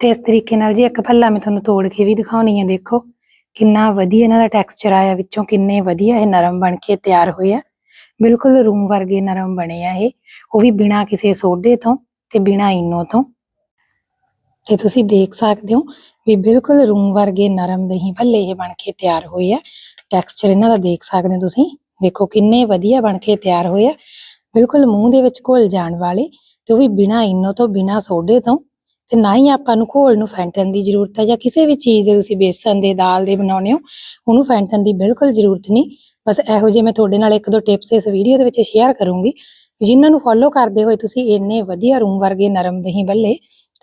ਤੇ ਇਸ ਤਰੀਕੇ ਨਾਲ ਜੀ ਇੱਕ ਭੱਲਾ ਮੈਂ ਤੁਹਾਨੂੰ ਤੋੜ ਕੇ ਵੀ ਦਿਖਾਉਣੀ ਹੈ ਦੇਖੋ। ਕਿੰਨਾ ਵਧੀਆ ਇਹਨਾਂ ਦਾ ਟੈਕਸਚਰ ਆਇਆ ਵਿੱਚੋਂ, ਕਿੰਨੇ ਵਧੀਆ ਇਹ ਨਰਮ ਬਣ ਕੇ ਤਿਆਰ ਹੋਏ ਆ। ਬਿਲਕੁਲ ਰੂਮ ਵਰਗੇ ਨਰਮ ਬਣੇ ਆ ਇਹ। ਉਹ ਵੀ ਬਿਨਾਂ ਕਿਸੇ ਸੋਡੇ ਤੋਂ ਤੇ ਬਿਨਾਂ ਇਨੋ ਤੋਂ। ਤੇ ਤੁਸੀਂ ਦੇਖ ਸਕਦੇ ਹੋ ਵੀ ਬਿਲਕੁਲ ਰੂਮ ਵਰਗੇ ਨਰਮ ਦਹੀਂ ਭੱਲੇ ਇਹ ਬਣ ਕੇ ਤਿਆਰ ਹੋਏ ਆ। ਟੈਕਸਚਰ ਇਹਨਾਂ ਦਾ ਦੇਖ ਸਕਦੇ ਹੋ ਤੁਸੀਂ। ਦੇਖੋ ਕਿੰਨੇ ਵਧੀਆ ਬਣ ਕੇ ਤਿਆਰ ਹੋਏ ਆ। ਬਿਲਕੁਲ ਮੂੰਹ ਦੇ ਵਿੱਚ ਘੁਲ ਜਾਣ ਵਾਲੇ ਤੇ ਉਹ ਵੀ ਬਿਨਾਂ ਇਨੋ ਤੋਂ, ਬਿਨਾਂ ਸੋਡੇ ਤੋਂ ਤੇ ਨਾ ਹੀ ਆਪਾਂ ਨੂੰ ਘੋਲ ਨੂੰ ਫੈਂਟਣ ਦੀ ਜ਼ਰੂਰਤ ਹੈ ਜਾਂ ਕਿਸੇ ਵੀ ਚੀਜ਼ ਦੇ ਤੁਸੀਂ ਬੇਸਨ ਦੇ, ਦਾਲ ਦੇ ਬਣਾਉਣੇ ਹੋ, ਉਹਨੂੰ ਫੈਂਟਣ ਦੀ ਬਿਲਕੁਲ ਜ਼ਰੂਰਤ ਨਹੀਂ। ਬਸ ਇਹੋ ਜਿਹੇ ਮੈਂ ਤੁਹਾਡੇ ਨਾਲ ਇੱਕ ਦੋ ਟਿਪਸ ਇਸ ਵੀਡੀਓ ਦੇ ਵਿੱਚ ਸ਼ੇਅਰ ਕਰੂੰਗੀ। ਜਿਨ੍ਹਾਂ ਨੂੰ ਫੋਲੋ ਕਰਦੇ ਹੋਏ ਤੁਸੀਂ ਇੰਨੇ ਵਧੀਆ ਰੂਮ ਵਰਗੇ ਨਰਮ ਦਹੀਂ ਬੱਲੇ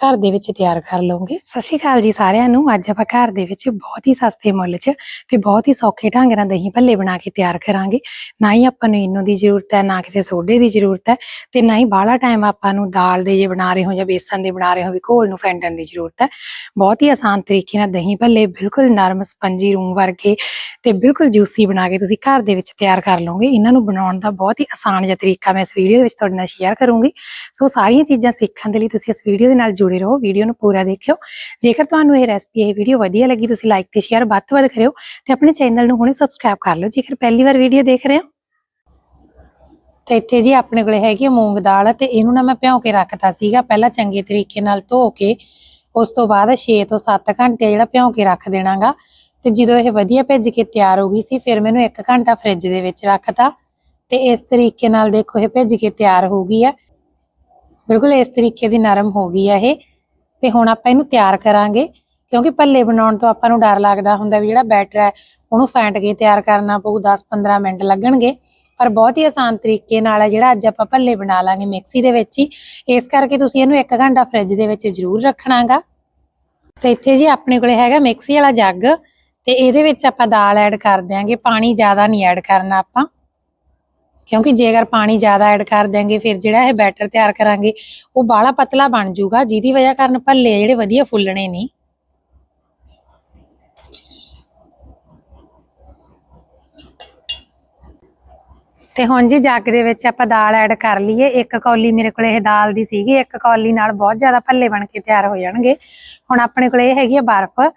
ਘਰ ਦੇ ਵਿੱਚ ਤਿਆਰ ਕਰ ਲਓਗੇ? ਸਤਿ ਸ਼੍ਰੀ ਅਕਾਲ ਜੀ ਸਾਰਿਆਂ ਨੂੰ। ਅੱਜ ਆਪਾਂ ਘਰ ਦੇ ਵਿੱਚ ਬਹੁਤ ਹੀ ਸਸਤੇ ਮੁੱਲ 'ਚ ਤੇ ਬਹੁਤ ਹੀ ਸੌਖੇ ਢੰਗ ਨਾਲ ਦਹੀਂ ਭੱਲੇ ਬਣਾ ਕੇ ਤਿਆਰ ਕਰਾਂਗੇ। ਨਾ ਹੀ ਆਪਾਂ ਨੂੰ ਇਨੋ ਦੀ ਜ਼ਰੂਰਤ ਹੈ, ਨਾ ਕਿਸੇ ਸੋਡੇ ਦੀ ਜ਼ਰੂਰਤ ਹੈ ਤੇ ਨਾ ਹੀ ਬਾਹਲਾ ਟਾਈਮ ਆਪਾਂ ਨੂੰ ਦਾਲ ਦੇ ਜੇ ਬਣਾ ਰਹੇ ਹੋ ਜਾਂ ਬੇਸਨ ਦੇ ਬਣਾ ਰਹੇ ਹੋ ਵੀ ਘੋਲ ਨੂੰ ਫੈਂਟਣ ਦੀ ਜ਼ਰੂਰਤ ਹੈ। ਬਹੁਤ ਹੀ ਆਸਾਨ ਤਰੀਕੇ ਨਾਲ ਦਹੀਂ ਭੱਲੇ ਬਿਲਕੁਲ ਨਰਮ, ਸਪੰਜੀ ਰੂਮ ਵਰਗੇ ਤੇ ਬਿਲਕੁਲ ਜੂਸੀ ਬਣਾ ਕੇ ਤੁਸੀਂ ਘਰ ਦੇ ਵਿੱਚ ਤਿਆਰ ਕਰ ਲਓਗੇ। ਇਹਨਾਂ ਨੂੰ ਬਣਾਉਣ ਦਾ ਬਹੁਤ ਹੀ ਆਸਾਨ ਜਿਹਾ ਤਰੀਕਾ ਮੈਂ ਇਸ ਵੀਡੀਓ ਦੇ ਵਿੱਚ ਤੁਹਾਡੇ ਨਾਲ ਸ਼ੇਅਰ ਕਰੂੰਗੀ। ਸੋ ਸਾਰੀਆਂ ਚੀਜ਼ਾਂ ਸਿੱਖਣ ਦੇ ਲਈ ਤੁਸੀਂ ਇਸ ਵੀਡੀਓ ਦੇ ਨਾਲ ਜੁੜੇ ਰਹੋ ਵੀਡੀਓ ਨੂੰ ਪੂਰਾ ਦੇਖਿਓ। ਜੇਕਰ ਤੁਹਾਨੂੰ ਇਹ ਰੈਸਪੀ ਇਹ ਵੀਡੀਓ ਵਧੀਆ ਲੱਗੀ, ਤੁਸੀਂ ਲਾਈਕ ਤੇ ਸ਼ੇਅਰ ਵੱਧ ਤੋਂ ਵੱਧ ਕਰਿਓ ਤੇ ਆਪਣੇ ਚੈਨਲ ਨੂੰ ਹੁਣੇ ਸਬਸਕ੍ਰਾਈਬ ਕਰ ਲਓ, ਜੇਕਰ ਪਹਿਲੀ ਵਾਰ ਵੀਡੀਓ ਦੇਖ ਰਹੇ ਹੋ। ਤੇ ਇੱਥੇ ਜੀ ਆਪਣੇ ਕੋਲੇ ਹੈਗੀ ਮੂੰਗ ਦਾਲ ਤੇ ਇਹਨੂੰ ਨਾ ਮੈਂ ਭਿਉਂ ਕੇ ਰੱਖਤਾ ਸੀਗਾ, ਪਹਿਲਾਂ ਚੰਗੇ ਤਰੀਕੇ ਨਾਲ ਧੋ ਕੇ, ਉਸ ਤੋਂ ਬਾਅਦ 6 ਤੋਂ 7 ਘੰਟੇ ਜਿਹੜਾ ਭਿਉਂ ਕੇ ਰੱਖ ਦੇਣਾਗਾ। ਤੇ ਜਦੋਂ ਇਹ ਵਧੀਆ ਭਿੱਜ ਕੇ ਤਿਆਰ ਹੋ ਗਈ ਸੀ, ਫਿਰ ਮੈਨੂੰ 1 ਘੰਟਾ ਫ੍ਰਿਜ ਦੇ ਵਿੱਚ ਰੱਖਤਾ। ਤੇ ਇਸ ਤਰੀਕੇ ਨਾਲ ਦੇਖੋ, ਇਹ ਭਿੱਜ ਕੇ ਤਿਆਰ ਹੋ ਗਈ ਹੈ ਬਿਲਕੁਲ ਇਸ ਤਰੀਕੇ ਦੀ ਨਰਮ ਹੋ ਗਈ ਆ ਇਹ ਤੇ ਹੁਣ ਆਪਾਂ ਇਹਨੂੰ ਤਿਆਰ ਕਰਾਂਗੇ ਕਿਉਂਕਿ ਭੱਲੇ ਬਣਾਉਣ ਤੋਂ ਆਪਾਂ ਨੂੰ ਡਰ ਲੱਗਦਾ ਹੁੰਦਾ ਵੀ ਜਿਹੜਾ ਬੈਟਰ ਹੈ ਉਹਨੂੰ ਫੈਂਟ ਕੇ ਤਿਆਰ ਕਰਨਾ ਪਊ 10-15 ਮਿੰਟ ਲੱਗਣਗੇ। ਪਰ ਬਹੁਤ ਹੀ ਆਸਾਨ ਤਰੀਕੇ ਨਾਲ ਹੈ ਜਿਹੜਾ ਅੱਜ ਆਪਾਂ ਭੱਲੇ ਬਣਾ ਲਾਂਗੇ ਮਿਕਸੀ ਦੇ ਵਿੱਚ ਹੀ। ਇਸ ਕਰਕੇ ਤੁਸੀਂ ਇਹਨੂੰ 1 ਘੰਟਾ ਫ੍ਰਿਜ ਦੇ ਵਿੱਚ ਜ਼ਰੂਰ ਰੱਖਣਾਗਾ। ਤੇ ਇੱਥੇ ਜੀ ਆਪਣੇ ਕੋਲੇ ਹੈਗਾ ਮਿਕਸੀ ਵਾਲਾ ਜੱਗ ਤੇ ਇਹਦੇ ਵਿੱਚ ਆਪਾਂ ਦਾਲ ਐਡ ਕਰ ਦਿਆਂਗੇ, ਪਾਣੀ ਜ਼ਿਆਦਾ ਨਹੀਂ ਐਡ ਕਰਨਾ ਆਪਾਂ। ਕਿਉਂਕਿ ਜੇ ਅਗਰ ਪਾਣੀ ਜ਼ਿਆਦਾ ਐਡ ਕਰ ਦਿਆਂਗੇ, ਫਿਰ ਜਿਹੜਾ ਇਹ ਬੈਟਰ ਤਿਆਰ ਕਰਾਂਗੇ, ਉਹ ਬਾਹਲਾ ਪਤਲਾ ਬਣ ਜਾਊਗਾ, ਜਿਹਦੀ ਵਜ੍ਹਾ ਕਾਰਨ ਭੱਲੇ ਜਿਹੜੇ ਵਧੀਆ ਫੁੱਲਣੇ ਨਹੀਂ ਤੇ ਹੁਣ ਜੀ ਜੱਗ ਦੇ ਵਿੱਚ ਆਪਾਂ ਦਾਲ ਐਡ ਕਰ ਲਈਏ। ਇੱਕ ਕੌਲੀ ਮੇਰੇ ਕੋਲ ਇਹ ਦਾਲ ਦੀ ਸੀਗੀ, ਇੱਕ ਕੌਲੀ ਨਾਲ ਬਹੁਤ ਜ਼ਿਆਦਾ ਭੱਲੇ ਬਣ ਕੇ ਤਿਆਰ ਹੋ ਜਾਣਗੇ। ਹੁਣ ਆਪਣੇ ਕੋਲ ਇਹ ਹੈਗੀ ਆ ਬਰਫ਼।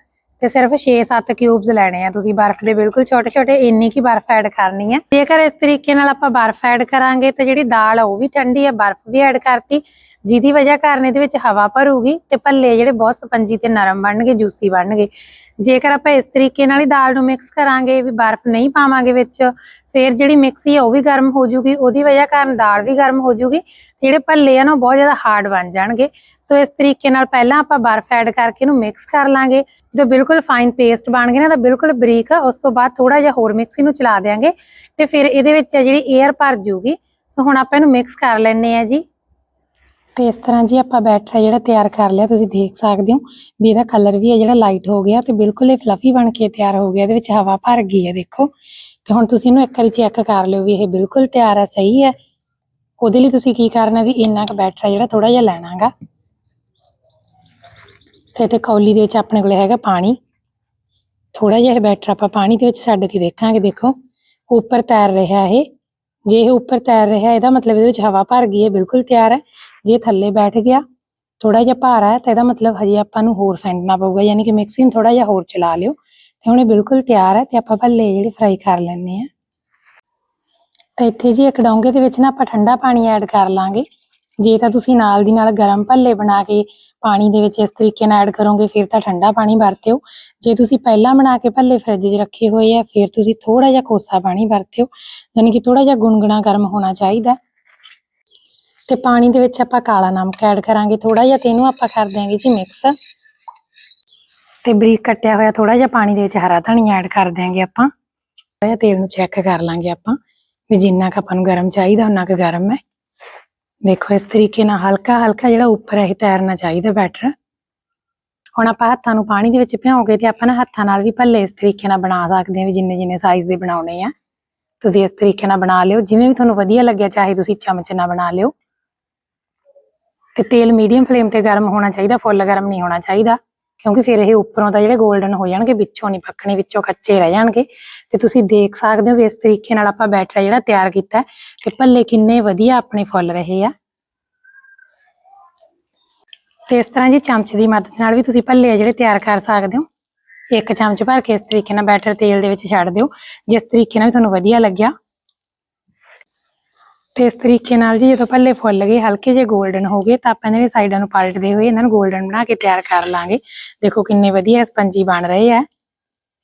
ਤੇ ਸਿਰਫ 6-7 ਕਿਊਬਸ ਲੈਣੇ ਆ। ਤੁਸੀਂ ਬਰਫ਼ ਦੇ ਬਿਲਕੁਲ ਛੋਟੇ ਛੋਟੇ ਇੰਨੀ ਕੀ ਬਰਫ਼ ਐਡ ਕਰਨੀ ਹੈ ਜੇਕਰ ਇਸ ਤਰੀਕੇ ਨਾਲ ਆਪਾਂ ਬਰਫ਼ ਐਡ ਕਰਾਂਗੇ ਤੇ ਜਿਹੜੀ ਦਾਲ ਆ ਉਹ ਵੀ ਠੰਡੀ ਹੈ ਬਰਫ਼ ਵੀ ਐਡ ਕਰਤੀ। ਜਿਹਦੀ ਵਜ੍ਹਾ ਕਾਰਨ ਇਹਦੇ ਵਿੱਚ ਹਵਾ ਭਰੂਗੀ ਤੇ ਭੱਲੇ ਜਿਹੜੇ ਬਹੁਤ ਸਪੰਜੀ ਤੇ ਨਰਮ ਬਣਨਗੇ ਜੂਸੀ ਬਣਨਗੇ। ਜੇਕਰ ਆਪਾਂ ਇਸ ਤਰੀਕੇ ਨਾਲ ਹੀ ਦਾਲ ਨੂੰ ਮਿਕਸ ਕਰਾਂਗੇ, ਵੀ ਬਰਫ਼ ਨਹੀਂ ਪਾਵਾਂਗੇ ਵਿੱਚ, ਫਿਰ ਜਿਹੜੀ ਮਿਕਸੀ ਆ ਉਹ ਵੀ ਗਰਮ ਹੋ ਜੂਗੀ, ਉਹਦੀ ਵਜ੍ਹਾ ਕਾਰਨ ਦਾਲ ਵੀ ਗਰਮ ਹੋ ਜੂਗੀ ਜਿਹੜੇ ਭੱਲੇ ਆ ਨਾ ਉਹ ਬਹੁਤ ਜ਼ਿਆਦਾ ਹਾਰਡ ਬਣ ਜਾਣਗੇ। ਸੋ ਇਸ ਤਰੀਕੇ ਨਾਲ ਪਹਿਲਾਂ ਆਪਾਂ ਬਰਫ਼ ਐਡ ਕਰਕੇ ਇਹਨੂੰ ਮਿਕਸ ਕਰ ਲਾਂਗੇ। ਜਦੋਂ ਬਿਲਕੁਲ ਫਾਈਨ ਪੇਸਟ ਬਣ ਗਏ ਨਾ, ਤਾਂ ਬਿਲਕੁਲ ਬਰੀਕ ਆ, ਉਸ ਤੋਂ ਬਾਅਦ ਥੋੜਾ ਜਿਹਾ ਹੋਰ ਮਿਕਸੀ ਨੂੰ ਚਲਾ ਦੇਾਂਗੇ ਤੇ ਫਿਰ ਇਹਦੇ ਵਿੱਚ ਜਿਹੜੀ 에ਅਰ ਭਰ ਜੂਗੀ, ਸੋ ਹੁਣ ਆਪਾਂ ਇਹਨੂੰ ਮਿਕਸ ਕਰ ਲੈਣੇ ਆ ਜੀ। ਤੇ ਇਸ ਤਰ੍ਹਾਂ ਜੀ ਆਪਾਂ ਬੈਟਰ ਜਿਹੜਾ ਤਿਆਰ ਕਰ ਲਿਆ, ਤੁਸੀਂ ਦੇਖ ਸਕਦੇ ਹੋ ਵੀ ਇਹਦਾ ਕਲਰ ਵੀ ਹੈ ਜਿਹੜਾ ਲਾਈਟ ਹੋ ਗਿਆ ਤੇ ਬਿਲਕੁਲ ਇਹ ਫਲਫੀ ਬਣ ਕੇ ਤਿਆਰ ਹੋ ਗਿਆ, ਇਹਦੇ ਵਿੱਚ ਹਵਾ ਭਰ ਗਈ ਹੈ ਦੇਖੋ। ਤੇ ਹੁਣ ਤੁਸੀਂ ਇਹਨੂੰ ਇੱਕ ਵਾਰੀ ਚੈੱਕ ਕਰ ਲਿਓ ਵੀ ਇਹ ਬਿਲਕੁਲ ਤਿਆਰ ਹੈ ਸਹੀ ਹੈ। ਉਹਦੇ ਲਈ ਤੁਸੀਂ ਕੀ ਕਰਨਾ ਵੀ ਇੰਨਾ ਕੁ ਬੈਟਰ ਜਿਹੜਾ ਥੋੜਾ ਜਿਹਾ ਲੈਣਾਗਾ ਤੇ ਤੇ ਕੌਲੀ ਦੇ ਵਿੱਚ ਆਪਣੇ ਕੋਲ ਹੈਗਾ ਪਾਣੀ। ਥੋੜਾ ਜਿਹਾ ਇਹ ਬੈਟਰ ਆਪਾਂ ਪਾਣੀ ਦੇ ਵਿੱਚ ਛੱਡ ਕੇ ਦੇਖਾਂਗੇ, ਦੇਖੋ। ਉੱਪਰ ਤੈਰ ਰਿਹਾ ਇਹ। ਜੇ ਇਹ ਉੱਪਰ ਤੈਰ ਰਿਹਾ, ਇਹਦਾ ਮਤਲਬ ਇਹਦੇ ਵਿੱਚ ਹਵਾ ਭਰ ਗਈ ਹੈ, ਬਿਲਕੁਲ ਤਿਆਰ ਹੈ। ਜੇ ਥੱਲੇ ਬੈਠ ਗਿਆ ਥੋੜਾ ਜਿਹਾ ਭਾਰਾ ਹੈ ਤਾਂ ਇਹਦਾ ਮਤਲਬ ਹਜੇ ਆਪਾਂ ਨੂੰ ਹੋਰ ਫੈਂਟਣਾ ਪਊਗਾ, ਯਾਨੀ ਕਿ ਮਿਕਸਿੰਗ ਥੋੜਾ ਜਿਹਾ ਹੋਰ ਚਲਾ ਲਿਓ। ਤੇ ਹੁਣ ਇਹ ਬਿਲਕੁਲ ਤਿਆਰ ਹੈ ਤੇ ਆਪਾਂ ਭੱਲੇ ਜਿਹੜੇ ਫਰਾਈ ਕਰ ਲੈਣੇ ਆ ਤਾਂ ਇੱਥੇ ਜੀ ਇੱਕ ਡੋਂਗੇ ਦੇ ਵਿੱਚ ਨਾ ਆਪਾਂ ਠੰਡਾ ਪਾਣੀ ਐਡ ਕਰ ਲਾਂਗੇ। ਜੇ ਤਾਂ ਤੁਸੀਂ ਨਾਲ ਦੀ ਨਾਲ ਗਰਮ ਭੱਲੇ ਬਣਾ ਕੇ ਪਾਣੀ ਦੇ ਵਿੱਚ ਇਸ ਤਰੀਕੇ ਨਾਲ ਐਡ ਕਰੋਗੇ, ਫਿਰ ਤਾਂ ਠੰਡਾ ਪਾਣੀ ਵਰਤਿਓ। ਜੇ ਤੁਸੀਂ ਪਹਿਲਾਂ ਬਣਾ ਕੇ ਭੱਲੇ ਫ੍ਰਿਜ 'ਚ ਰੱਖੇ ਹੋਏ ਆ, ਫਿਰ ਤੁਸੀਂ ਥੋੜਾ ਜਿਹਾ ਕੋਸਾ ਪਾਣੀ ਵਰਤਿਓ ਯਾਨੀ ਕਿ ਥੋੜਾ ਜਿਹਾ ਗੁਨਗੁਣਾ ਗਰਮ ਹੋਣਾ ਚਾਹੀਦਾ। ਤੇ ਪਾਣੀ ਦੇ ਵਿੱਚ ਆਪਾਂ ਕਾਲਾ ਨਮਕ ਐਡ ਕਰਾਂਗੇ ਥੋੜਾ ਜਿਹਾ ਤੇ ਇਹਨੂੰ ਆਪਾਂ ਕਰ ਦਿਆਂਗੇ ਜੀ ਮਿਕਸ ਤੇ ਬਰੀਕ ਕੱਟਿਆ ਹੋਇਆ ਥੋੜਾ ਜਿਹਾ ਪਾਣੀ ਦੇ ਵਿੱਚ ਹਰਾ ਧਨੀਆ ਐਡ ਕਰ ਦਿਆਂਗੇ ਆਪਾਂ। ਥੋੜਾ ਜਿਹਾ ਤੇਲ ਨੂੰ ਚੈੱਕ ਕਰ ਲਾਂਗੇ ਆਪਾਂ, ਵੀ ਜਿੰਨਾ ਕੁ ਆਪਾਂ ਨੂੰ ਗਰਮ ਚਾਹੀਦਾ ਉਹਨਾਂ ਕੁ ਗਰਮ ਹੈ। ਦੇਖੋ, ਇਸ ਤਰੀਕੇ ਨਾਲ ਹਲਕਾ ਹਲਕਾ ਜਿਹੜਾ ਉੱਪਰ ਇਹ ਤੈਰਨਾ ਚਾਹੀਦਾ ਬੈਟਰ। ਹੁਣ ਆਪਾਂ ਹੱਥਾਂ ਨੂੰ ਪਾਣੀ ਦੇ ਵਿੱਚ ਭਿਉਂਗੇ ਤੇ ਆਪਾਂ ਨਾ ਹੱਥਾਂ ਨਾਲ ਵੀ ਭੱਲੇ ਇਸ ਤਰੀਕੇ ਨਾਲ ਬਣਾ ਸਕਦੇ ਹਾਂ ਵੀ ਜਿੰਨੇ ਜਿੰਨੇ ਸਾਈਜ਼ ਦੇ ਬਣਾਉਣੇ ਆ। ਤੁਸੀਂ ਇਸ ਤਰੀਕੇ ਨਾਲ ਬਣਾ ਲਿਓ। ਜਿਵੇਂ ਵੀ ਤੁਹਾਨੂੰ ਵਧੀਆ ਲੱਗਿਆ, ਚਾਹੇ ਤੁਸੀਂ ਚਮਚ ਨਾਲ ਬਣਾ ਲਿਓ। ਤੇ ਤੇਲ ਮੀਡੀਅਮ ਫਲੇਮ ਤੇ ਗਰਮ ਹੋਣਾ ਚਾਹੀਦਾ, ਫੁੱਲ ਗਰਮ ਨਹੀਂ ਹੋਣਾ ਚਾਹੀਦਾ। ਕਿਉਂਕਿ ਫਿਰ ਇਹ ਉੱਪਰੋਂ ਤਾਂ ਜਿਹੜੇ 골ਡਨ ਹੋ ਜਾਣਗੇ, ਵਿੱਚੋਂ ਨਹੀਂ ਪੱਕਣੇ, ਵਿੱਚੋਂ ਕੱਚੇ ਰਹਿ ਜਾਣਗੇ। ਤੇ ਤੁਸੀਂ ਦੇਖ ਸਕਦੇ ਹੋ ਵੀ ਇਸ ਤਰੀਕੇ ਨਾਲ ਆਪਾਂ ਬੈਟਰ ਜਿਹੜਾ ਤਿਆਰ ਕੀਤਾ ਤੇ ਭੱਲੇ ਕਿੰਨੇ ਵਧੀਆ ਆਪਣੇ ਫੁੱਲ ਰਹੇ ਆ। ਤੇ ਇਸ ਤਰ੍ਹਾਂ ਜੀ ਚਮਚ ਦੀ ਮਦਦ ਨਾਲ ਵੀ ਤੁਸੀਂ ਭੱਲੇ ਜਿਹੜੇ ਤਿਆਰ ਕਰ ਸਕਦੇ ਹੋ। ਇੱਕ ਚਮਚ ਭਰ ਕੇ ਇਸ ਤਰੀਕੇ ਨਾਲ ਬੈਟਰ ਤੇਲ ਦੇ ਵਿੱਚ ਛੱਡ ਦਿਓ। ਜਿਸ ਤਰੀਕੇ ਨਾਲ ਵੀ ਤੁਹਾਨੂੰ ਵਧੀਆ ਲੱਗਿਆ। ਤੇ ਇਸ ਤਰੀਕੇ ਨਾਲ ਜੀ ਜਦੋਂ ਪੱਲੇ ਫੁੱਲ ਗਏ, ਹਲਕੇ ਜੇ 골ਡਨ ਹੋ ਗਏ, ਤਾਂ ਆਪਾਂ ਇਹਨਾਂ ਦੀ ਸਾਈਡਾਂ ਨੂੰ ਪਲਟਦੇ ਹੋਏ ਇਹਨਾਂ ਨੂੰ 골ਡਨ ਬਣਾ ਕੇ ਤਿਆਰ ਕਰ ਲਾਂਗੇ। ਦੇਖੋ ਕਿੰਨੇ ਵਧੀਆ ਸਪੰਜੀ ਬਣ ਰਹੇ ਆ।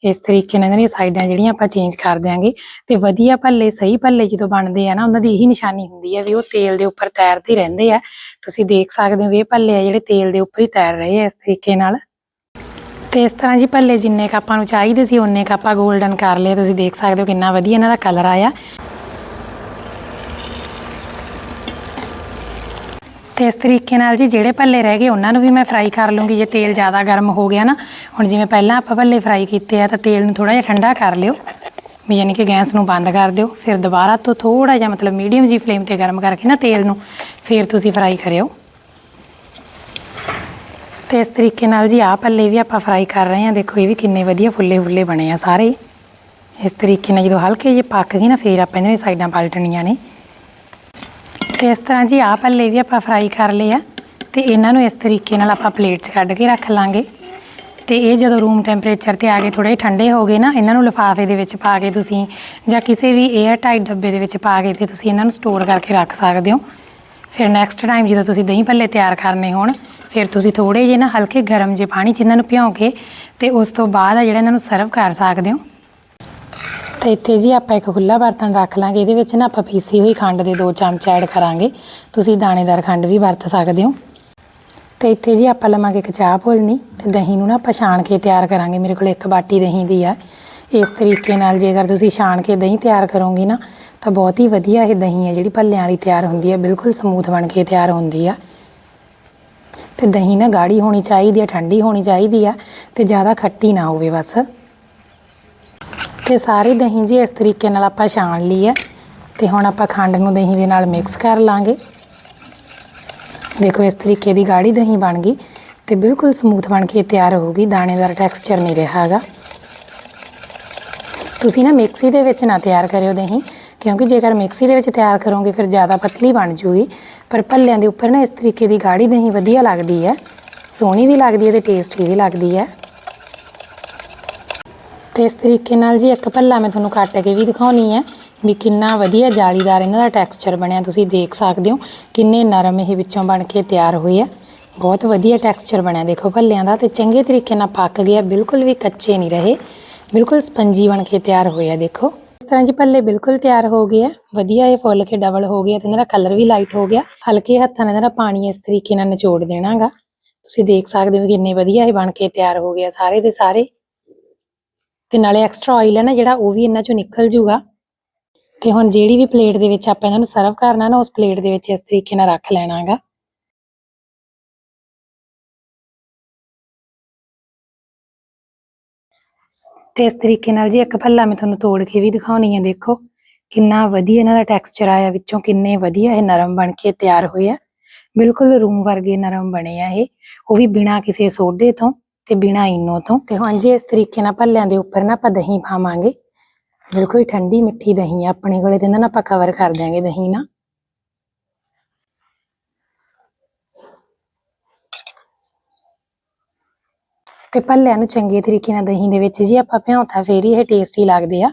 ਇਸ ਤਰੀਕੇ ਨਾਲ ਇਹਨਾਂ ਦੀਆਂ ਸਾਈਡਾਂ ਜਿਹੜੀਆਂ ਆਪਾਂ ਚੇਂਜ ਕਰ ਦਿਆਂਗੇ। ਤੇ ਵਧੀਆ ਭੱਲੇ ਸਹੀ ਭੱਲੇ ਜਦੋਂ ਬਣਦੇ ਆ ਨਾ, ਉਹਨਾਂ ਦੀ ਇਹੀ ਨਿਸ਼ਾਨੀ ਹੁੰਦੀ ਆ ਵੀ ਉਹ ਤੇਲ ਦੇ ਉੱਪਰ ਤੈਰਦੇ ਰਹਿੰਦੇ ਆ। ਤੁਸੀਂ ਦੇਖ ਸਕਦੇ ਹੋ ਵੀ ਇਹ ਭੱਲੇ ਆ ਜਿਹੜੇ ਤੇਲ ਦੇ ਉੱਪਰ ਹੀ ਤੈਰ ਰਹੇ ਆ ਇਸ ਤਰੀਕੇ ਨਾਲ। ਤੇ ਇਸ ਤਰ੍ਹਾਂ ਜੀ ਭੱਲੇ ਜਿੰਨੇ ਕ ਨੂੰ ਚਾਹੀਦੇ ਸੀ, ਉਹਨੇ ਕ ਆਪਾਂ 골ਡਨ ਕਰ ਲਏ। ਤੁਸੀਂ ਦੇਖ ਸਕਦੇ ਹੋ ਕਿੰਨਾ ਵਧੀਆ ਇਹਨਾਂ ਦਾ ਕਲਰ ਆਇਆ। ਤੇ ਇਸ ਤਰੀਕੇ ਨਾਲ ਜੀ ਜਿਹੜੇ ਭੱਲੇ ਰਹਿ ਗਏ, ਉਹਨਾਂ ਨੂੰ ਵੀ ਮੈਂ ਫਰਾਈ ਕਰ ਲੂੰਗੀ। ਜੇ ਤੇਲ ਜ਼ਿਆਦਾ ਗਰਮ ਹੋ ਗਿਆ ਨਾ, ਹੁਣ ਜਿਵੇਂ ਪਹਿਲਾਂ ਆਪਾਂ ਭੱਲੇ ਫਰਾਈ ਕੀਤੇ ਆ, ਤਾਂ ਤੇਲ ਨੂੰ ਥੋੜਾ ਜਿਹਾ ਠੰਡਾ ਕਰ ਲਿਓ। ਵੀ ਯਾਨੀ ਕਿ ਗੈਸ ਨੂੰ ਬੰਦ ਕਰ ਦਿਓ। ਫਿਰ ਦੁਬਾਰਾ ਤੋਂ ਥੋੜਾ ਜਿਹਾ ਮਤਲਬ ਮੀਡੀਅਮ ਜੀ ਫਲੇਮ ਤੇ ਗਰਮ ਕਰਕੇ ਨਾ ਤੇਲ ਨੂੰ, ਫਿਰ ਤੁਸੀਂ ਫਰਾਈ ਕਰਿਓ। ਤੇ ਇਸ ਤਰੀਕੇ ਨਾਲ ਜੀ ਆਹ ਭੱਲੇ ਵੀ ਆਪਾਂ ਫਰਾਈ ਕਰ ਰਹੇ ਹਾਂ। ਦੇਖੋ, ਇਹ ਵੀ ਕਿੰਨੇ ਵਧੀਆ ਫੁੱਲੇ ਫੁੱਲੇ ਬਣੇ ਆ ਸਾਰੇ। ਇਸ ਤਰੀਕੇ ਨਾਲ ਜਦੋਂ ਹਲਕੇ ਜਿਹੇ ਪੱਕ ਗਏ ਨਾ, ਫਿਰ ਆਪਾਂ ਇਹਨਾਂ ਦੀ ਸਾਈਡਾਂ ਪਲਟਣੀਆਂ ਨੇ। ਇਸ ਤਰ੍ਹਾਂ ਜੀ ਆਹ ਭੱਲੇ ਵੀ ਆਪਾਂ ਫਰਾਈ ਕਰ ਲਏ ਆ ਤੇ ਇਹਨਾਂ ਨੂੰ ਇਸ ਤਰੀਕੇ ਨਾਲ ਆਪਾਂ ਪਲੇਟ 'ਚ ਕੱਢ ਕੇ ਰੱਖ ਲਾਂਗੇ। ਤੇ ਇਹ ਜਦੋਂ ਰੂਮ ਟੈਂਪਰੇਚਰ ਤੇ ਆ ਕੇ ਥੋੜੇ ਠੰਡੇ ਹੋ ਗਏ ਨਾ, ਇਹਨਾਂ ਨੂੰ ਲਿਫਾਫੇ ਦੇ ਵਿੱਚ ਪਾ ਕੇ ਤੁਸੀਂ ਜਾਂ ਕਿਸੇ ਵੀ 에ਅਰ ਟਾਈਟ ਡੱਬੇ ਦੇ ਵਿੱਚ ਪਾ ਕੇ ਤੇ ਤੁਸੀਂ ਇਹਨਾਂ ਨੂੰ ਸਟੋਰ ਕਰਕੇ ਰੱਖ ਸਕਦੇ ਹੋ। ਫਿਰ ਨੈਕਸਟ ਟਾਈਮ ਜਦੋਂ ਤੁਸੀਂ ਦਹੀਂ ਭੱਲੇ ਤਿਆਰ ਕਰਨੇ ਹੋਣ, ਫਿਰ ਤੁਸੀਂ ਥੋੜੇ ਜਿਹੇ ਨਾ ਹਲਕੇ ਗਰਮ ਜਿਹੇ ਪਾਣੀ 'ਚ ਇਹਨਾਂ ਨੂੰ ਭਿਓ ਕੇ ਤੇ ਉਸ ਤੋਂ ਬਾਅਦ ਆ ਜਿਹੜਾ ਇਹਨਾਂ ਨੂੰ ਸਰਵ ਕਰ ਸਕਦੇ ਹੋ। ਤੇ ਇੱਥੇ ਜੀ ਆਪਾਂ ਇੱਕ ਖੁੱਲਾ ਬਰਤਨ ਰੱਖ ਲਾਂਗੇ। ਇਹਦੇ ਵਿੱਚ ਨਾ ਆਪਾਂ ਪੀਸੀ ਹੋਈ ਖੰਡ ਦੇ ਦੋ ਚਮਚ ਐਡ ਕਰਾਂਗੇ। ਤੁਸੀਂ ਦਾਣੇਦਾਰ ਖੰਡ ਵੀ ਵਰਤ ਸਕਦੇ ਹੋ। ਤੇ ਇੱਥੇ ਜੀ ਆਪਾਂ ਲਵਾਂਗੇ ਇੱਕ ਚਾਹ ਭੁੱਲਣੀ ਤੇ ਦਹੀਂ ਨੂੰ ਨਾ ਆਪਾਂ ਛਾਣ ਕੇ ਤਿਆਰ ਕਰਾਂਗੇ। ਮੇਰੇ ਕੋਲ ਇੱਕ ਬਾਟੀ ਦਹੀਂ ਦੀ ਆ। ਇਸ ਤਰੀਕੇ ਨਾਲ ਜੇਕਰ ਤੁਸੀਂ ਛਾਣ ਕੇ ਦਹੀਂ ਤਿਆਰ ਕਰੋਗੇ ਨਾ, ਤਾਂ ਬਹੁਤ ਹੀ ਵਧੀਆ ਇਹ ਦਹੀਂ ਹੈ ਜਿਹੜੀ ਭੱਲਿਆਂ ਵਾਲੀ ਤਿਆਰ ਹੁੰਦੀ ਹੈ। ਬਿਲਕੁਲ ਸਮੂਥ ਬਣ ਕੇ ਤਿਆਰ ਹੁੰਦੀ ਆ। ਤੇ ਦਹੀਂ ਨਾ ਗਾੜੀ ਹੋਣੀ ਚਾਹੀਦੀ ਆ, ਠੰਡੀ ਹੋਣੀ ਚਾਹੀਦੀ ਆ ਤੇ ਜ਼ਿਆਦਾ ਖੱਟੀ ਨਾ ਹੋਵੇ ਬਸ। ਤੇ ਸਾਰੀ ਦਹੀਂ ਜੀ ਇਸ ਤਰੀਕੇ ਨਾਲ ਆਪਾਂ ਛਾਣ ਲਈ ਹੈ ਤੇ ਹੁਣ ਆਪਾਂ ਖੰਡ ਨੂੰ ਦਹੀਂ ਦੇ ਨਾਲ ਮਿਕਸ ਕਰ ਲਾਂਗੇ। ਦੇਖੋ ਇਸ ਤਰੀਕੇ ਦੀ ਗਾੜੀ ਦਹੀਂ ਬਣ ਗਈ ਤੇ ਬਿਲਕੁਲ ਸਮੂਥ ਬਣ ਕੇ ਤਿਆਰ ਹੋਊਗੀ ਦਾਣੇਦਾਰ ਟੈਕਸਚਰ ਨਹੀਂ ਰਿਹਾਗਾ ਤੁਸੀਂ ਨਾ ਮਿਕਸੀ ਦੇ ਵਿੱਚ ਨਾ ਤਿਆਰ ਕਰਿਓ ਦਹੀਂ, ਕਿਉਂਕਿ ਜੇਕਰ ਮਿਕਸੀ ਦੇ ਵਿੱਚ ਤਿਆਰ ਕਰੋਗੇ ਫਿਰ ਜ਼ਿਆਦਾ ਪਤਲੀ ਬਣ ਜੂਗੀ। ਪਰ ਭੱਲਿਆਂ ਦੇ ਉੱਪਰ ਨਾ ਇਸ ਤਰੀਕੇ ਦੀ ਗਾੜੀ ਦਹੀਂ ਵਧੀਆ ਲੱਗਦੀ ਹੈ, ਸੋਹਣੀ ਵੀ ਲੱਗਦੀ ਹੈ ਤੇ ਟੇਸਟੀ ਵੀ ਲੱਗਦੀ ਹੈ। ਤੇ ਇਸ ਤਰੀਕੇ ਨਾਲ ਜੀ ਇੱਕ ਭੱਲਾ ਮੈਂ ਤੁਹਾਨੂੰ ਕੱਟ ਕੇ ਵੀ ਦਿਖਾਉਣੀ ਹੈ ਵੀ ਕਿੰਨਾ ਵਧੀਆ ਜਾਲੀਦਾਰ ਇਹਨਾਂ ਦਾ ਟੈਕਸਚਰ ਬਣਿਆ ਤੁਸੀਂ ਦੇਖ ਸਕਦੇ ਹੋ। ਕਿੰਨੇ ਨਰਮ ਇਹ ਵਿੱਚੋਂ ਬਣ ਕੇ ਤਿਆਰ ਹੋਏ ਆ। ਬਹੁਤ ਵਧੀਆ ਟੈਕਸਚਰ ਬਣਿਆ ਦੇਖੋ ਭੱਲਿਆਂ ਦਾ ਤੇ ਚੰਗੇ ਤਰੀਕੇ ਨਾਲ ਪੱਕ ਗਿਆ, ਬਿਲਕੁਲ ਵੀ ਕੱਚੇ ਨਹੀਂ ਰਹੇ। ਬਿਲਕੁਲ ਸਪੰਜੀ ਬਣ ਕੇ ਤਿਆਰ ਹੋਏ ਆ ਦੇਖੋ। ਇਸ ਤਰ੍ਹਾਂ ਜੀ ਭੱਲੇ ਬਿਲਕੁਲ ਤਿਆਰ ਹੋ ਗਏ ਆ। ਵਧੀਆ ਇਹ ਫੁੱਲ ਕੇ ਡਬਲ ਹੋ ਗਿਆ ਤੇ ਇਹਨਾਂ ਦਾ ਕਲਰ ਵੀ ਲਾਈਟ ਹੋ ਗਿਆ। ਹਲਕੇ ਹੱਥਾਂ ਨਾਲ ਇਹਨਾਂ ਦਾ ਪਾਣੀ ਇਸ ਤਰੀਕੇ ਨਾਲ ਨਿਚੋੜ ਦੇਣਾਗਾ। ਤੁਸੀਂ ਦੇਖ ਸਕਦੇ ਹੋ ਕਿ ਕਿੰਨੇ ਵਧੀਆ ਇਹ ਬਣ ਕੇ ਤਿਆਰ ਹੋ ਗਿਆ ਸਾਰੇ ਦੇ ਸਾਰੇ। ਤੇ ਨਾਲੇ ਐਕਸਟਰਾ ਆਇਲ ਹੈ ਨਾ, ਜਿਹੜਾ ਉਹ ਵੀ ਇਹਨਾਂ ਚੋਂ ਨਿਕਲ ਜੂਗਾ। ਤੇ ਹੁਣ ਜਿਹੜੀ ਵੀ ਪਲੇਟ ਦੇ ਵਿੱਚ ਆਪਾਂ ਇਹਨਾਂ ਨੂੰ ਸਰਵ ਕਰਨਾ ਨਾ, ਉਸ ਪਲੇਟ ਦੇ ਵਿੱਚ ਇਸ ਤਰੀਕੇ ਨਾਲ ਰੱਖ ਲੈਣਾਗਾ। ਤੇ ਇਸ ਤਰੀਕੇ ਨਾਲ ਜੀ ਇੱਕ ਭੱਲਾ ਮੈਂ ਤੁਹਾਨੂੰ ਤੋੜ ਕੇ ਵੀ ਦਿਖਾਉਣੀ ਹੈ ਦੇਖੋ। ਕਿੰਨਾ ਵਧੀਆ ਇਹਨਾਂ ਦਾ ਟੈਕਸਚਰ ਆਇਆ, ਵਿੱਚੋਂ ਕਿੰਨੇ ਵਧੀਆ ਇਹ ਨਰਮ ਬਣ ਕੇ ਤਿਆਰ ਹੋਏ ਆ। ਬਿਲਕੁਲ ਰੂਮ ਵਰਗੇ ਨਰਮ ਬਣੇ ਆ ਇਹ। ਉਹ ਵੀ ਬਿਨਾਂ ਕਿਸੇ ਸੋਡੇ ਤੋਂ। ਤੇ ਬਿਨਾਂ ਇਨੋ ਤੋਂ। ਤੇ ਹੁਣ ਇਸ ਤਰੀਕੇ ਨਾਲ ਭੱਲਿਆਂ ਦੇ ਉੱਪਰ ਨਾ ਆਪਾਂ ਦਹੀਂ ਪਾਵਾਂਗੇ, ਬਿਲਕੁਲ ਠੰਡੀ ਮਿੱਠੀ ਦਹੀਂ ਆ ਆਪਣੇ ਕੋਲੇ, ਤੇ ਇਹਨਾਂ ਨਾਲ ਆਪਾਂ ਕਵਰ ਕਰ ਦਿਆਂਗੇ ਦਹੀਂ ਨਾਲ। ਤੇ ਭੱਲਿਆਂ ਨੂੰ ਚੰਗੇ ਤਰੀਕੇ ਨਾਲ ਦਹੀਂ ਦੇ ਵਿੱਚ ਜੀ ਆਪਾਂ ਭਿਉਂਤਾ ਫੇਰ ਹੀ ਇਹ ਟੇਸਟੀ ਲੱਗਦੇ ਆ।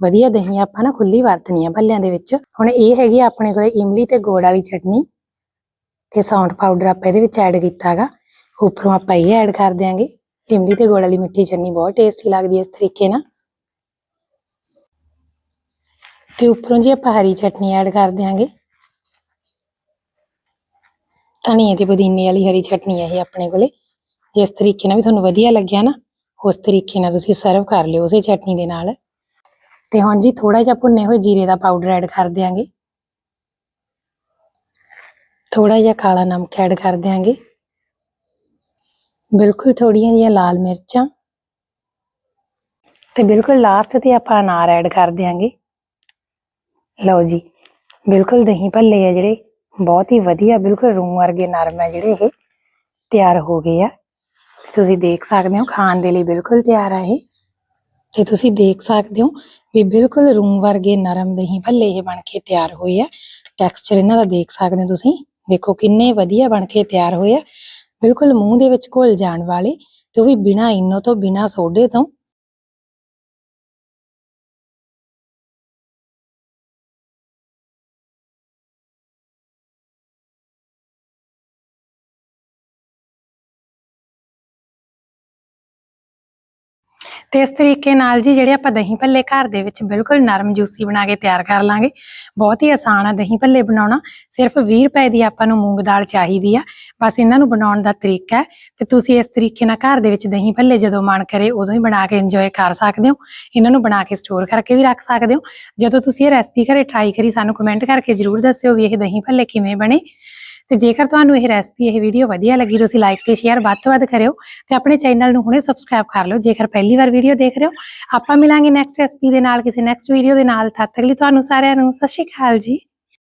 ਵਧੀਆ ਦਹੀਂ ਆਪਾਂ ਨਾ ਖੁੱਲੀ ਵਰਤਣੀ ਆ ਭੱਲਿਆਂ ਦੇ ਵਿੱਚ। ਹੁਣ ਇਹ ਹੈਗੀ ਆਪਣੇ ਕੋਲੇ ਇਮਲੀ ਤੇ ਗੋੜ ਵਾਲੀ ਚਟਨੀ, ਤੇ ਸੌਂਠ ਪਾਊਡਰ ਆਪਾਂ ਇਹਦੇ ਵਿੱਚ ਐਡ ਕੀਤਾਗਾ ਉੱਪਰੋਂ ਆਪਾਂ ਇਹ ਐਡ ਕਰ ਦਿਆਂਗੇ। ਇਮਲੀ ਤੇ ਗੁੜ ਵਾਲੀ ਮਿੱਠੀ ਚਟਨੀ ਬਹੁਤ ਟੇਸਟੀ ਲੱਗਦੀ ਹੈ ਇਸ ਤਰੀਕੇ ਨਾਲ। ਤੇ ਉੱਪਰੋਂ ਜੀ ਆਪਾਂ ਹਰੀ ਚਟਨੀ ਐਡ ਕਰ ਦਿਆਂਗੇ, ਧਨੀਏ ਤੇ ਪੁਦੀਨੇ ਵਾਲੀ ਹਰੀ ਚਟਨੀ ਹੈ ਇਹ ਆਪਣੇ ਕੋਲੇ। ਜਿਸ ਤਰੀਕੇ ਨਾਲ ਵੀ ਤੁਹਾਨੂੰ ਵਧੀਆ ਲੱਗਿਆ ਨਾ, ਉਸ ਤਰੀਕੇ ਨਾਲ ਤੁਸੀਂ ਸਰਵ ਕਰ ਲਿਓ ਉਸੇ ਚਟਨੀ ਦੇ ਨਾਲ। ਤੇ ਹੁਣ ਜੀ ਥੋੜਾ ਜਿਹਾ ਭੁੰਨੇ ਹੋਏ ਜੀਰੇ ਦਾ ਪਾਊਡਰ ਐਡ ਕਰ ਦਿਆਂਗੇ। ਥੋੜਾ ਜਿਹਾ ਕਾਲਾ ਨਮਕ ਐਡ ਕਰ ਦਿਆਂਗੇ। ਬਿਲਕੁਲ ਥੋੜੀਆਂ ਜਿਹੀਆਂ ਲਾਲ ਮਿਰਚਾਂ। ਤੇ ਬਿਲਕੁਲ ਲਾਸਟ ਤੇ ਆਪਾਂ ਅਨਾਰ ਐਡ ਕਰ ਦਿਆਂਗੇ। ਲਓ ਜੀ, ਬਿਲਕੁਲ ਦਹੀਂ ਭੱਲੇ ਆ ਜਿਹੜੇ, ਬਹੁਤ ਹੀ ਵਧੀਆ, ਬਿਲਕੁਲ ਰੂਮ ਵਰਗੇ ਨਰਮ ਹੈ ਜਿਹੜੇ ਇਹ, ਤਿਆਰ ਹੋ ਗਏ ਆ। ਤੇ ਤੁਸੀਂ ਦੇਖ ਸਕਦੇ ਹੋ, ਖਾਣ ਦੇ ਲਈ ਬਿਲਕੁਲ ਤਿਆਰ ਆ ਇਹ। ਤੇ ਤੁਸੀਂ ਦੇਖ ਸਕਦੇ ਹੋ ਵੀ ਬਿਲਕੁਲ ਰੂਮ ਵਰਗੇ ਨਰਮ ਦਹੀਂ ਭੱਲੇ ਇਹ ਬਣ ਕੇ ਤਿਆਰ ਹੋਏ ਆ। ਟੈਕਸਚਰ ਇਹਨਾਂ ਦਾ ਦੇਖ ਸਕਦੇ ਹੋ ਤੁਸੀਂ, ਦੇਖੋ ਕਿੰਨੇ ਵਧੀਆ ਬਣ ਕੇ ਤਿਆਰ ਹੋਏ ਆ। ਬਿਲਕੁਲ ਮੂੰਹ ਦੇ ਵਿੱਚ ਘੁਲ ਜਾਣ ਵਾਲੇ ਤੇ ਉਹ ਵੀ ਬਿਨਾਂ ਇਨੋ ਤੋਂ ਬਿਨਾਂ ਸੋਡੇ ਤੋਂ ਤੇ ਇਸ ਤਰੀਕੇ ਨਾਲ ਜੀ ਜਿਹੜੇ ਆਪਾਂ ਦਹੀਂ ਭੱਲੇ ਘਰ ਦੇ ਵਿੱਚ ਬਿਲਕੁਲ ਨਰਮ ਜੂਸੀ ਬਣਾ ਕੇ ਤਿਆਰ ਕਰ ਲਾਂਗੇ। ਬਹੁਤ ਹੀ ਆਸਾਨ ਆ ਦਹੀਂ ਭੱਲੇ ਬਣਾਉਣਾ। ਸਿਰਫ 20 ਰੁਪਏ ਦੀ ਆਪਾਂ ਨੂੰ ਮੂੰਗ ਦਾਲ ਚਾਹੀਦੀ ਆ। ਬਸ ਇਹਨਾਂ ਨੂੰ ਬਣਾਉਣ ਦਾ ਤਰੀਕਾ ਹੈ। ਤੇ ਤੁਸੀਂ ਇਸ ਤਰੀਕੇ ਨਾਲ ਘਰ ਦੇ ਵਿੱਚ ਦਹੀਂ ਭੱਲੇ ਜਦੋਂ ਮਨ ਕਰੇ ਉਦੋਂ ਹੀ ਬਣਾ ਕੇ ਇੰਜੋਏ ਕਰ ਸਕਦੇ ਹੋ। ਇਹਨਾਂ ਨੂੰ ਬਣਾ ਕੇ ਸਟੋਰ ਕਰਕੇ ਵੀ ਰੱਖ ਸਕਦੇ ਹੋ। ਜਦੋਂ ਤੁਸੀਂ ਇਹ ਰੈਸਪੀ ਘਰੇ ਟਰਾਈ ਕਰੀ ਸਾਨੂੰ ਕਮੈਂਟ ਕਰਕੇ ਜਰੂਰ ਦੱਸਿਓ ਵੀ ਇਹ ਦਹੀਂ ਭੱਲੇ ਕਿਵੇਂ ਬਣੇ। ਤੇ ਜੇਕਰ ਤੁਹਾਨੂੰ ਇਹ ਰੈਸਪੀ ਇਹ ਵੀਡੀਓ ਵਧੀਆ ਲੱਗੀ, ਤੁਸੀਂ ਲਾਈਕ ਤੇ ਸ਼ੇਅਰ ਵੱਧ ਤੋਂ ਵੱਧ ਕਰਿਓ ਤੇ ਆਪਣੇ ਚੈਨਲ ਨੂੰ ਹੁਣੇ ਸਬਸਕ੍ਰਾਈਬ ਕਰ ਲਓ, ਜੇਕਰ ਪਹਿਲੀ ਵਾਰ ਵੀਡੀਓ ਦੇਖ ਰਹੇ ਹੋ। ਆਪਾਂ ਮਿਲਾਂਗੇ ਨੈਕਸਟ ਰੈਸਪੀ ਦੇ ਨਾਲ, ਕਿਸੇ ਨੈਕਸਟ ਵੀਡੀਓ ਦੇ ਨਾਲ। ਤਦ ਤੱਕ ਲਈ ਤੁਹਾਨੂੰ ਸਾਰਿਆਂ ਨੂੰ ਸਤਿ ਸ਼੍ਰੀ ਅਕਾਲ ਜੀ।